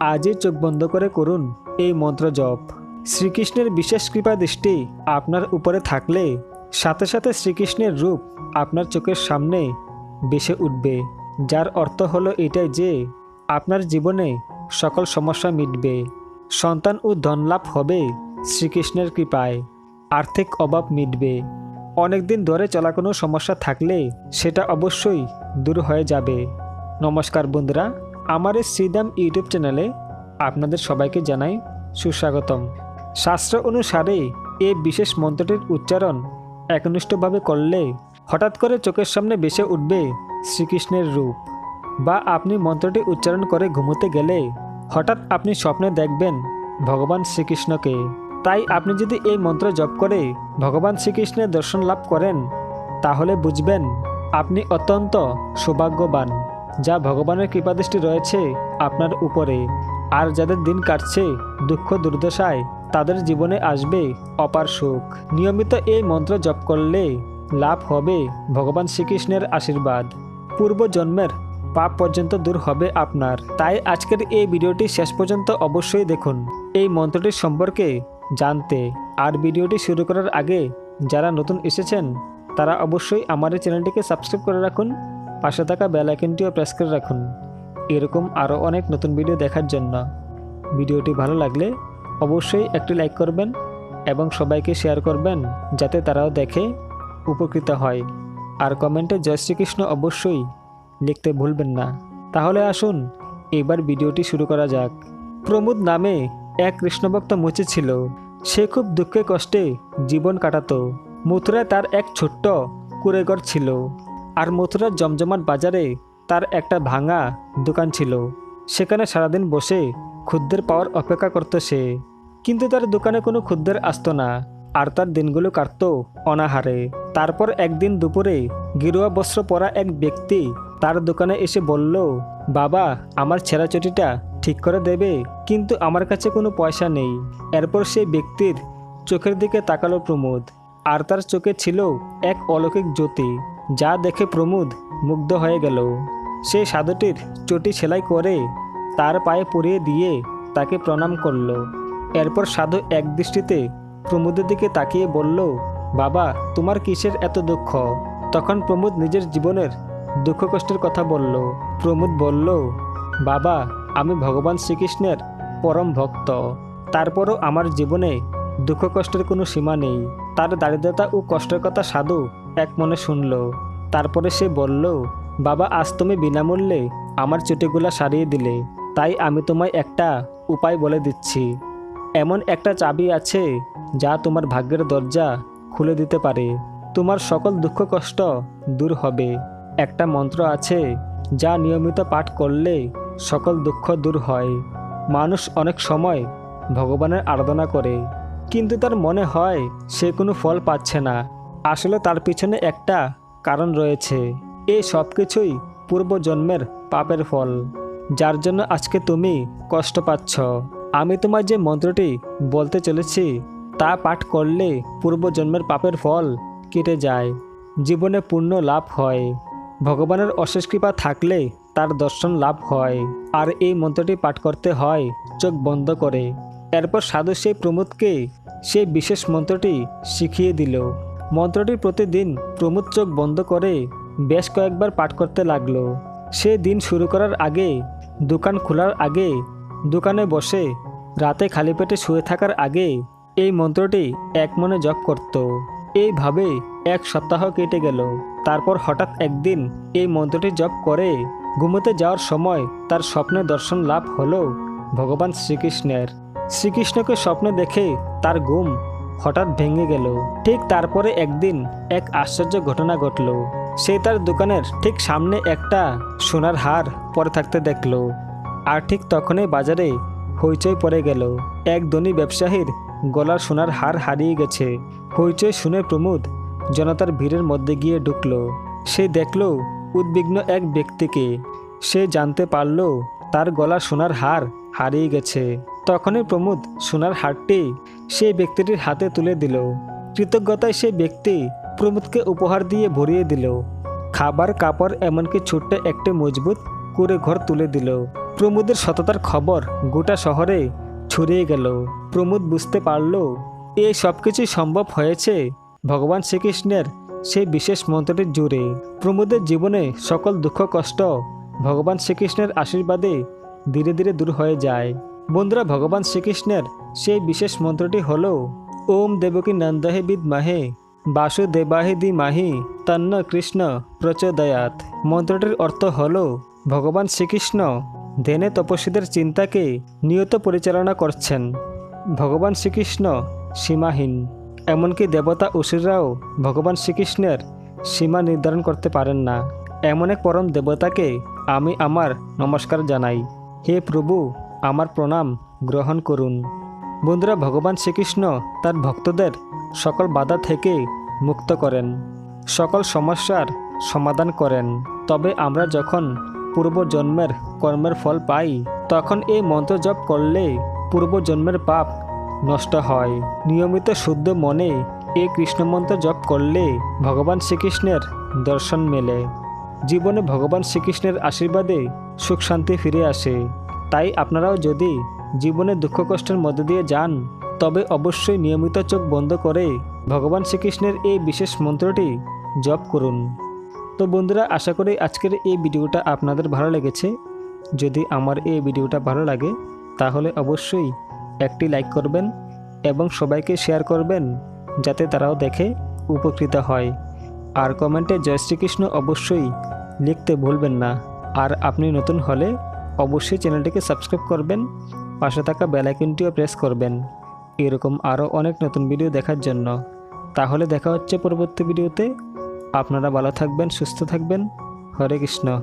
আজই চোখ বন্ধ করে করুন এই মন্ত্র জপ। শ্রীকৃষ্ণের বিশেষ কৃপা দৃষ্টি আপনার উপরে থাকলে সাথে সাথে শ্রীকৃষ্ণের রূপ আপনার চোখের সামনে বেসে উঠবে। যার অর্থ হলো এটাই যে আপনার জীবনে সকল সমস্যা মিটবে। সন্তান ও ধনলাভ হবে শ্রীকৃষ্ণের কৃপায়। আর্থিক অভাব মিটবে। অনেকদিন ধরে চলা কোনো সমস্যা থাকলে সেটা অবশ্যই দূর হয়ে যাবে। নমস্কার বন্ধুরা। আমার এই শ্রীদাম ইউটিউব চ্যানেলে আপনাদের সবাইকে জানাই সুস্বাগতম। শাস্ত্র অনুসারে এই বিশেষ মন্ত্রটির উচ্চারণ একনিষ্ঠভাবে করলে হঠাৎ করে চোখের সামনে বেসে উঠবে শ্রীকৃষ্ণের রূপ বা আপনি মন্ত্রটি উচ্চারণ করে ঘুমোতে গেলে হঠাৎ আপনি স্বপ্নে দেখবেন ভগবান শ্রীকৃষ্ণকে। তাই আপনি যদি এই মন্ত্র জপ করে ভগবান শ্রীকৃষ্ণের দর্শন লাভ করেন, তাহলে বুঝবেন আপনি অত্যন্ত সৌভাগ্যবান। যা ভগবানের কৃপাদৃষ্টি রয়েছে আপনার উপরে। আর যাদের দিন কাটছে, দুঃখ, দুর্দশায়, তাদের জীবনে আসবে অপার সুখ নিয়মিত এই মন্ত্র জপ করলে লাভ হবে ভগবান শ্রীকৃষ্ণের আশীর্বাদ। পূর্ব জন্মের পাপ পর্যন্ত দূর হবে আপনার। তাই আজকের এই ভিডিওটি শেষ পর্যন্ত অবশ্যই দেখুন। এই মন্ত্রটির সম্পর্কে জানতে আর ভিডিওটি শুরু করার আগে যারা নতুন এসেছেন, তারা অবশ্যই আমার এই চ্যানেলটিকে সাবস্ক্রাইব করে রাখুন পাশে থাকা বেল আইকনটিও প্রেস করে রাখুন। এরকম আরও অনেক নতুন ভিডিও দেখার জন্য। ভিডিওটি ভালো লাগলে অবশ্যই একটি লাইক করবেন এবং সবাইকে শেয়ার করবেন যাতে তারাও দেখে উপকৃত হয়। আর কমেন্টে জয় শ্রীকৃষ্ণ অবশ্যই লিখতে ভুলবেন না। তাহলে আসুন, এবার ভিডিওটি শুরু করা যাক। প্রমোদ নামে এক কৃষ্ণভক্ত মুচি ছিল। সে খুব দুঃখে কষ্টে জীবন কাটাতো। মথুরায় তার এক ছোট্ট কুড়েঘর ছিল। আর মথুরার জমজমাট বাজারে তার একটা ভাঙা দোকান ছিল। সেখানে সারাদিন বসে খুদ্দের পাওয়ার অপেক্ষা করত সে। কিন্তু তার দোকানে কোনো খুদ্দের আসতো না, আর তার দিনগুলো কাটত অনাহারে। তারপর একদিন দুপুরে গিরুয়া বস্ত্র পরা এক ব্যক্তি তার দোকানে এসে বলল, বাবা, আমার ছেঁড়া চটিটা ঠিক করে দেবে, কিন্তু আমার কাছে কোনো পয়সা নেই। এরপর সেই ব্যক্তির চোখের দিকে তাকালো প্রমোদ, আর তার চোখে ছিল এক অলৌকিক জ্যোতি। যা দেখে প্রমোদ মুগ্ধ হয়ে গেল। সে সাধুটির চটি সেলাই করে তার পায়ে পরিয়ে দিয়ে তাকে প্রণাম করল। এরপর সাধু এক দৃষ্টিতে প্রমোদের দিকে তাকিয়ে বলল, বাবা, তোমার কিসের এত দুঃখ? তখন প্রমোদ নিজের জীবনের দুঃখ কষ্টের কথা বলল। প্রমোদ বলল, বাবা, আমি ভগবান শ্রীকৃষ্ণের পরম ভক্ত। তারপরও আমার জীবনে দুঃখ কষ্টের কোনো সীমা নেই। তার দারিদ্রতা ও কষ্টের কথা সাধু এক মনে শুনল। তারপরে সে বলল, বাবা, আজ তুমি বিনামূল্যে আমার চুটিগুলা সারিয়ে দিলে। তাই আমি তোমায় একটা উপায় বলে দিচ্ছি। এমন একটা চাবি আছে যা তোমার ভাগ্যের দরজা খুলে দিতে পারে। তোমার সকল দুঃখ কষ্ট দূর হবে। একটা মন্ত্র আছে যা নিয়মিত পাঠ করলে সকল দুঃখ দূর হয়। মানুষ অনেক সময় ভগবানের আরাধনা করে, কিন্তু তার মনে হয় সে কোনো ফল পাচ্ছে না। আসলে তার পিছনে একটা কারণ রয়েছে। এই সব কিছুই পূর্বজন্মের পাপের ফল, যার জন্য আজকে তুমি কষ্ট পাচ্ছ। আমি তোমার যে মন্ত্রটি বলতে চলেছি, তা পাঠ করলে পূর্বজন্মের পাপের ফল কেটে যায়, জীবনে পূর্ণ লাভ হয়। ভগবানের অশেষ কৃপা থাকলে তার দর্শন লাভ হয়, আর এই মন্ত্রটি পাঠ করতে হয় চোখ বন্ধ করে। এরপর সাধু সেই প্রমোদকে সেই বিশেষ মন্ত্রটি শিখিয়ে দিল। মন্ত্রটি প্রতিদিন প্রমোদ চোখ বন্ধ করে বেশ কয়েকবার পাঠ করতে লাগল। সে দিন শুরু করার আগে, দোকান খোলার আগে, দোকানে বসে, রাতে খালি পেটে শুয়ে থাকার আগে এই মন্ত্রটি এক মনে জপ করত। এইভাবে এক সপ্তাহ কেটে গেল। তারপর হঠাৎ একদিন এই মন্ত্রটি জপ করে ঘুমোতে যাওয়ার সময় তার স্বপ্নে দর্শন লাভ হলো ভগবান শ্রীকৃষ্ণের। শ্রীকৃষ্ণকে স্বপ্নে দেখে তার ঘুম হঠাৎ ভেঙে গেল। ঠিক তারপরে একদিন এক আশ্চর্য ঘটনা ঘটল। সে তার দোকানের ঠিক সামনে একটা সোনার হার পরে থাকতে দেখল আর ঠিক তখনই বাজারে হইচই পড়ে গেল। এক ধনী ব্যবসায়ীর গলার সোনার হার হারিয়ে গেছে। হইচই শুনে প্রমোদ জনতার ভিড়ের মধ্যে গিয়ে ঢুকল। সে দেখল উদ্বিগ্ন এক ব্যক্তিকে। সে জানতে পারল তার গলার সোনার হার হারিয়ে গেছে। তখনই প্রমোদ সোনার হারটি সেই ব্যক্তিটির হাতে তুলে দিল। কৃতজ্ঞতায় সেই ব্যক্তি প্রমোদকে উপহার দিয়ে ভরিয়ে দিল। খাবার, কাপড়, এমনকি ছোট্ট একটি মজবুত করে ঘর তুলে দিল। প্রমোদের সততার খবর গোটা শহরে ছড়িয়ে গেল। প্রমোদ বুঝতে পারল, এই সব কিছুই সম্ভব হয়েছে ভগবান শ্রীকৃষ্ণের সেই বিশেষ মন্ত্রটির জুড়ে প্রমোদের জীবনে সকল দুঃখ, কষ্ট ভগবান শ্রীকৃষ্ণের আশীর্বাদে ধীরে ধীরে দূর হয়ে যায়। বন্ধুরা, ভগবান শ্রীকৃষ্ণের সেই বিশেষ মন্ত্রটি হল, ওম দেবকী নন্দহে বিদমাহে, বাসুদেবাহে দি মাহি তন্ন কৃষ্ণ প্রচোদয়াত মন্ত্রটির অর্থ হল, ভগবান শ্রীকৃষ্ণ ধ্যানে তপস্বীদের চিন্তাকে নিয়ত পরিচালনা করছেন। ভগবান শ্রীকৃষ্ণ সীমাহীন। এমনকি দেবতা অসুররাও ভগবান শ্রীকৃষ্ণের সীমা নির্ধারণ করতে পারেন না। এমন এক পরম দেবতাকে আমি আমার নমস্কার জানাই। হে প্রভু আমার প্রণাম গ্রহণ করুন। বন্ধুরা, ভগবান শ্রীকৃষ্ণ তার ভক্তদের সকল বাধা থেকে মুক্ত করেন, সকল সমস্যার সমাধান করেন। তবে আমরা যখন পূর্বজন্মের কর্মের ফল পাই, তখন এই মন্ত্র জপ করলে পূর্বজন্মের পাপ নষ্ট হয়। নিয়মিত শুদ্ধ মনে এই কৃষ্ণমন্ত্র জপ করলে ভগবান শ্রীকৃষ্ণের দর্শন মেলে। জীবনে ভগবান শ্রীকৃষ্ণের আশীর্বাদে সুখ শান্তি ফিরে আসে। তাই আপনারাও যদি জীবনে দুঃখ কষ্টের মধ্যে দিয়ে যান, তবে অবশ্যই নিয়মিত চোখ বন্ধ করে ভগবান শ্রীকৃষ্ণের এই বিশেষ মন্ত্রটি জপ করুন। তো বন্ধুরা, আশা করি আজকের এই ভিডিওটা আপনাদের ভালো লেগেছে। যদি আমার এই ভিডিওটা ভালো লাগে, তাহলে অবশ্যই একটি লাইক করবেন এবং সবাইকে শেয়ার করবেন, যাতে তারাও দেখে উপকৃত হয়। আর কমেন্টে জয় শ্রীকৃষ্ণ অবশ্যই লিখতে ভুলবেন না। আর আপনি নতুন হলে অবশ্যই চ্যানেলটিকে সাবস্ক্রাইব করবেন, পাশে থাকা বেলাইকনটিও প্রেস করবেন। এরকম আরও অনেক নতুন ভিডিও দেখার জন্য। তাহলে দেখা হচ্ছে পরবর্তী ভিডিওতে। আপনারা ভালো থাকবেন, সুস্থ থাকবেন। হরে কৃষ্ণ।